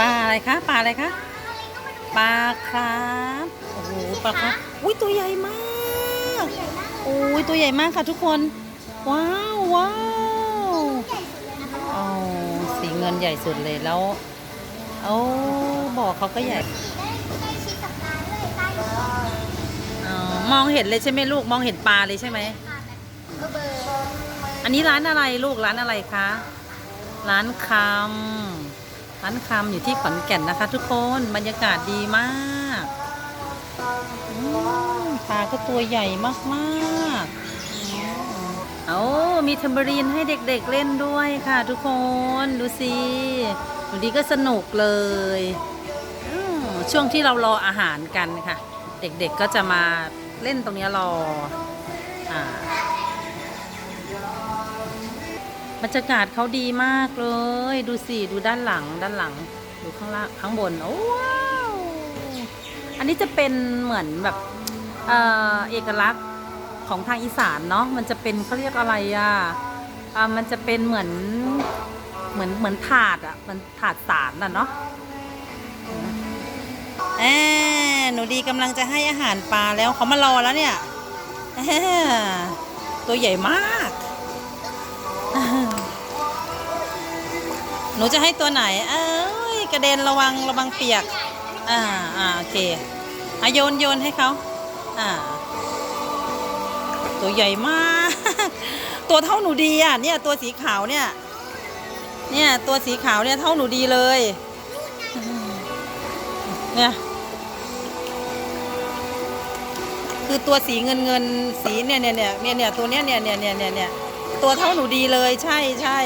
ปลาอะไรคะปลาอะไรคะปลาครับโอ้โหปลาครับอุ้ยตัวใหญ่มากโอ้ยตัวใหญ่มากค่ะทุกคน ว้าวว้าวอ๋อสีเงินใหญ่สุดเลยแล้วโอ้บ่อเขาก็ใหญ่มองเห็นเลยใช่ไหมลูกมองเห็นปลาเลยใช่ไหมอันนี้ร้านอะไรลูกร้านอะไรคะ ร้านคำ ร้านคำอยู่ที่ขอนแก่นนะคะ ทุกคนบรรยากาศดีมากปลาก็ตัวใหญ่มากๆ เอามีเทมเบอรีนให้เด็กๆเล่นด้วยค่ะ ทุกคนดูสิวันนี้ก็สนุกเลยช่วงที่เรารออาหารกันค่ะ เด็กๆก็จะมาเล่นตรงนี้รอ บรรยากาศเขาดีมากเลย ดูสิ ดูด้านหลังด้านหลัง ดูข้างล่างข้างบน โอ้ว้าว อันนี้จะเป็นเหมือนแบบเออเอกลักษณ์ของทางอีสานเนาะมันจะเป็นเขาเรียกอะไรอะอ่ามันจะเป็นเหมือนเหมือนเหมือนถาดอะมันถาดสารอะเนาะแอบหนูดีกำลังจะให้อาหารปลาแล้วเขามารอแล้วเนี่ย ตัวใหญ่มาก หนูจะให้ตัวไหน เอ้ยกระเด็นระวังระวังเปียก อ่าอ่าโอเคอะโยนโยนให้เขาอ่า ตัวใหญ่มาก ตัวเท่าหนูดีอะเนี่ยตัวสีขาวเนี่ย เนี่ยตัวสีขาวเนี่ยเท่าหนูดีเลย เนี่ย คือตัวสีเงินเงินสีเนี่ยเนี่ยเนี่ยเนี่ยเนี่ยตัวเนี้ยเนี่ยเนี่ยเนี่ยเนี่ยเนี่ยตัวเท่าหนูดีเลยใช่ใช่